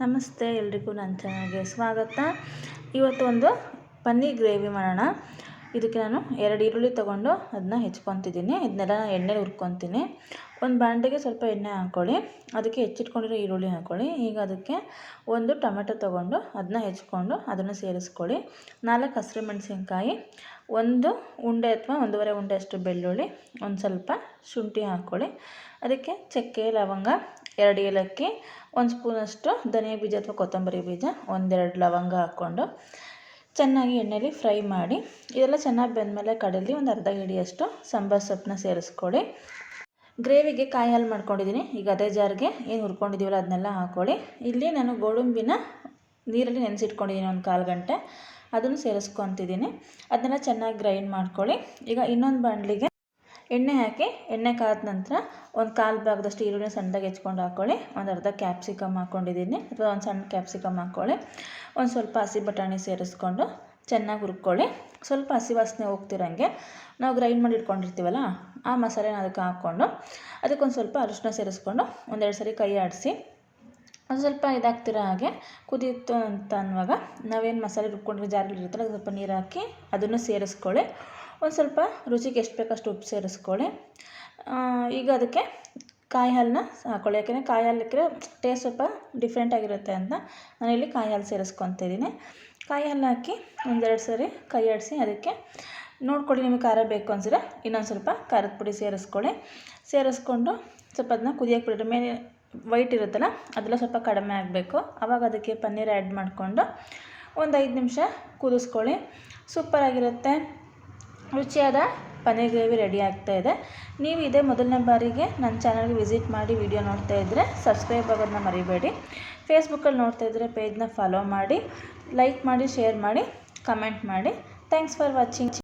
ನಮಸ್ತೆ ಎಲ್ರಿಗೂ ನನ್ನ ಚೆನ್ನಾಗಿ ಸ್ವಾಗತ. ಇವತ್ತು ಒಂದು ಪನ್ನೀರ್ ಗ್ರೇವಿ ಮಾಡೋಣ. ಇದಕ್ಕೆ ನಾನು ಎರಡು ಈರುಳ್ಳಿ ತೊಗೊಂಡು ಅದನ್ನ ಹೆಚ್ಕೊತಿದ್ದೀನಿ. ಇದನ್ನೆಲ್ಲ ಎಣ್ಣೆಲಿ ಹುರ್ಕೊತೀನಿ. ಒಂದು ಬಾಂಡೆಗೆ ಸ್ವಲ್ಪ ಎಣ್ಣೆ ಹಾಕ್ಕೊಳ್ಳಿ ಅದಕ್ಕೆ ಹೆಚ್ಚಿಟ್ಕೊಂಡಿರೋ ಈರುಳ್ಳಿ ಹಾಕ್ಕೊಳ್ಳಿ ಈಗ ಅದಕ್ಕೆ ಒಂದು ಟೊಮೆಟೊ ತೊಗೊಂಡು ಅದನ್ನ ಹೆಚ್ಕೊಂಡು ಅದನ್ನು ಸೇರಿಸ್ಕೊಳ್ಳಿ. ನಾಲ್ಕು ಹಸಿರು ಮೆಣಸಿನ್ಕಾಯಿ, ಒಂದು ಉಂಡೆ ಅಥವಾ ಒಂದೂವರೆ ಉಂಡೆ ಅಷ್ಟು ಬೆಳ್ಳುಳ್ಳಿ, ಒಂದು ಸ್ವಲ್ಪ ಶುಂಠಿ ಹಾಕ್ಕೊಳ್ಳಿ ಅದಕ್ಕೆ ಚಕ್ಕೆ, ಲವಂಗ ಎರಡು ಏಲಕ್ಕಿ, ಒಂದು ಸ್ಪೂನಷ್ಟು ಧನಿಯಾ ಬೀಜ ಅಥವಾ ಕೊತ್ತಂಬರಿ ಬೀಜ, ಒಂದೆರಡು ಲವಂಗ ಹಾಕ್ಕೊಂಡು ಚೆನ್ನಾಗಿ ಎಣ್ಣೆಲಿ ಫ್ರೈ ಮಾಡಿ, ಇದೆಲ್ಲ ಚೆನ್ನಾಗಿ ಬೆಂದಮೇಲೆ ಕಡಲಿ ಒಂದು ಅರ್ಧ ಹಿಡಿಯಷ್ಟು ಸಾಂಬಾರು ಸೊಪ್ಪನ್ನ ಸೇರಿಸ್ಕೊಳ್ಳಿ ಗ್ರೇವಿಗೆ ಕಾಯಿ ಹಾಲು ಮಾಡ್ಕೊಂಡಿದ್ದೀನಿ ಈಗ ಅದೇ ಜಾರ್ಗೆ ಏನು ಹುರ್ಕೊಂಡಿದ್ದೀವಲ್ಲ ಅದನ್ನೆಲ್ಲ ಹಾಕ್ಕೊಳ್ಳಿ ಇಲ್ಲಿ ನಾನು ಗೋಡಂಬಿನ ನೀರಲ್ಲಿ ನೆನೆಸಿಟ್ಕೊಂಡಿದ್ದೀನಿ ಒಂದು ಕಾಲು ಗಂಟೆ. ಅದನ್ನು ಸೇರಿಸ್ಕೊತಿದ್ದೀನಿ ಅದನ್ನೆಲ್ಲ ಚೆನ್ನಾಗಿ ಗ್ರೈಂಡ್ ಮಾಡ್ಕೊಳ್ಳಿ. ಈಗ ಇನ್ನೊಂದು ಬಾಣಲಿಗೆ ಎಣ್ಣೆ ಹಾಕಿ, ಎಣ್ಣೆ ಕಾದ ನಂತರ ಒಂದು ಕಾಲು ಭಾಗದಷ್ಟು ಈರುಳ್ಳಿ ಸಣ್ಣದಾಗಿ ಹೆಚ್ಕೊಂಡು ಹಾಕ್ಕೊಳ್ಳಿ ಒಂದು ಅರ್ಧ ಕ್ಯಾಪ್ಸಿಕಮ್ ಹಾಕ್ಕೊಂಡಿದ್ದೀನಿ ಅಥವಾ ಒಂದು ಸಣ್ಣ ಕ್ಯಾಪ್ಸಿಕಮ್ ಹಾಕ್ಕೊಳ್ಳಿ ಒಂದು ಸ್ವಲ್ಪ ಹಸಿ ಬಟಾಣಿ ಸೇರಿಸ್ಕೊಂಡು ಚೆನ್ನಾಗಿ ಹುರ್ಕೊಳ್ಳಿ. ಸ್ವಲ್ಪ ಹಸಿ ವಾಸನೆ ಹೋಗ್ತಿರಂಗೆ ನಾವು ಗ್ರೈಂಡ್ ಮಾಡಿ ಇಟ್ಕೊಂಡಿರ್ತೀವಲ್ಲ, ಆ ಮಸಾಲೆನ ಅದಕ್ಕೆ ಹಾಕ್ಕೊಂಡು ಅದಕ್ಕೊಂದು ಸ್ವಲ್ಪ ಅರಿಶಿನ ಸೇರಿಸ್ಕೊಂಡು ಒಂದೆರಡು ಸರಿ ಕೈ ಆಡಿಸಿ, ಒಂದು ಸ್ವಲ್ಪ ಇದಾಗ್ತಿರೋ ಹಾಗೆ ಕುದಿಯಿತು ಅಂತ ಅನ್ನುವಾಗ ನಾವೇನು ಮಸಾಲೆ ರುಬ್ಕೊಂಡಿರೋ ಜಾರಲ್ಲಿ ಇರುತ್ತಲ್ಲ ಸ್ವಲ್ಪ ನೀರು ಹಾಕಿ ಅದನ್ನು ಸೇರಿಸ್ಕೊಳ್ಳಿ. ಒಂದು ಸ್ವಲ್ಪ ರುಚಿಗೆ ಎಷ್ಟು ಬೇಕಷ್ಟು ಉಪ್ಪು ಸೇರಿಸ್ಕೊಳ್ಳಿ. ಈಗ ಅದಕ್ಕೆ ಕಾಯಿ ಹಾಲನ್ನ ಹಾಕ್ಕೊಳ್ಳಿ ಯಾಕೆಂದರೆ ಕಾಯಿ ಹಾಲು ಹಾಕಿದ್ರೆ ಟೇಸ್ಟ್ ಸ್ವಲ್ಪ ಡಿಫ್ರೆಂಟಾಗಿರುತ್ತೆ ಅಂತ ನಾನಿಲ್ಲಿ ಕಾಯಿ ಹಾಲು ಸೇರಿಸ್ಕೊತಿದ್ದೀನಿ ಕಾಯಿ ಹಾಲು ಹಾಕಿ ಒಂದೆರಡು ಸರಿ ಕೈ ಆಡಿಸಿ ಅದಕ್ಕೆ ನೋಡ್ಕೊಳ್ಳಿ ನಿಮಗೆ ಖಾರ ಬೇಕು ಅನ್ಸಿದ್ರೆ ಇನ್ನೊಂದು ಸ್ವಲ್ಪ ಖಾರದ ಪುಡಿ ಸೇರಿಸ್ಕೊಳ್ಳಿ. ಸೇರಿಸ್ಕೊಂಡು ಸ್ವಲ್ಪ ಅದನ್ನ ಕುದಿಯಕ್ಕೆ ಬಿಡಿ ಮೇಲೆ ವೈಟ್ ಇರುತ್ತಲ್ಲ ಅದೆಲ್ಲ ಸ್ವಲ್ಪ ಕಡಿಮೆ ಆಗಬೇಕು. ಆವಾಗ ಅದಕ್ಕೆ ಪನ್ನೀರ್ ಆ್ಯಡ್ ಮಾಡಿಕೊಂಡು ಒಂದು ಐದು ನಿಮಿಷ ಕುದಿಸ್ಕೊಳ್ಳಿ. ಸೂಪರಾಗಿರುತ್ತೆ ರುಚಿಯಾದ ಪನ್ನೀರ್ ಗ್ರೇವಿ ರೆಡಿ ಆಗ್ತಾ ಇದೆ. ನೀವು ಇದೇ ಮೊದಲನೇ ಬಾರಿಗೆ ನನ್ನ ಚಾನಲ್ಗೆ ವಿಸಿಟ್ ಮಾಡಿ ವಿಡಿಯೋ ನೋಡ್ತಾ ಇದ್ದರೆ ಸಬ್ಸ್ಕ್ರೈಬ್ ಆಗೋದನ್ನ ಮರಿಬೇಡಿ. ಫೇಸ್ಬುಕ್ಕಲ್ಲಿ ನೋಡ್ತಾ ಇದ್ದರೆ ಪೇಜ್ನ ಫಾಲೋ ಮಾಡಿ, ಲೈಕ್ ಮಾಡಿ, ಶೇರ್ ಮಾಡಿ, ಕಮೆಂಟ್ ಮಾಡಿ. Thanks for watching.